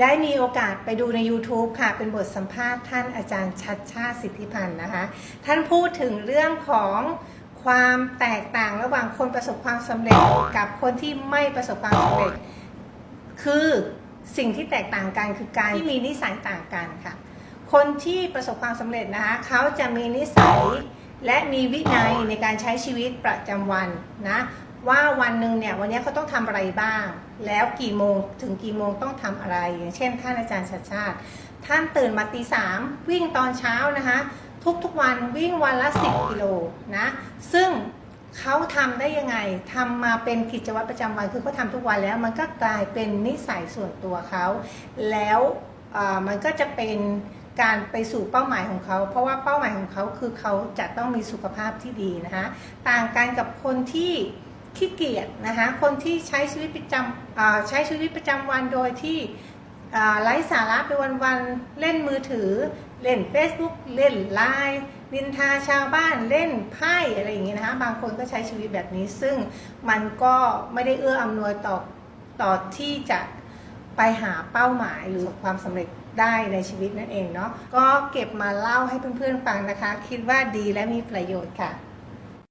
ได้มีโอกาสไปดูใน YouTube ค่ะ เป็นบทสัมภาษณ์ท่านอาจารย์ชัดชาติสิทธิพันธ์นะคะ ท่านพูดถึงเรื่องของความแตกต่างระหว่างคนประสบความสำเร็จกับคนที่ไม่ประสบความสำเร็จ คือสิ่งที่แตกต่างกันคือการที่มีนิสัยต่างกันค่ะ คนที่ประสบความสำเร็จนะคะเขาจะมีนิสัยและมีวินัยในการใช้ชีวิตประจำวันนะ ว่าวันหนึ่งเนี่ยวันนี้เขาต้องทำอะไรบ้าง แล้วกี่โมงถึงกี่โมงต้องทำอะไร อย่างเช่นท่านอาจารย์ชัดชาติ ท่านตื่นมาตีสามวิ่งตอนเช้านะคะ ทุกๆวันวิ่งวันละ 10 กิโลนะซึ่งเขาทำได้ยังไงทำมาเป็นกิจวัตรประจำวันคือเขาทำทุกวันแล้ว มันก็กลายเป็นนิสัยส่วนตัวเขาแล้วเอ่อมันก็จะเป็นการไปสู่เป้าหมายของเขา เพราะว่าเป้าหมายของเขาคือเขาจะต้องมีสุขภาพที่ดีนะคะต่างกันกับคนที่ ขี้เกียจนะคะคนที่ใช้ชีวิตประจำใช้ชีวิตประจำวันโดยที่ไร้สาระไปวันๆเล่นมือถือ เล่น Facebook เล่นไลน์นินทาชาวบ้านเล่นไพ่อะไรอย่างเงี้ยนะคะบางคนก็ใช้ชีวิตแบบนี้ ซึ่งมันก็ไม่ได้เอื้ออำนวยต่อต่อที่จะไปหาเป้าหมายหรือความสำเร็จได้ในชีวิตนั่นเองเนาะก็เก็บมาเล่าให้เพื่อนๆฟังนะคะ คิดว่าดีและมีประโยชน์ค่ะ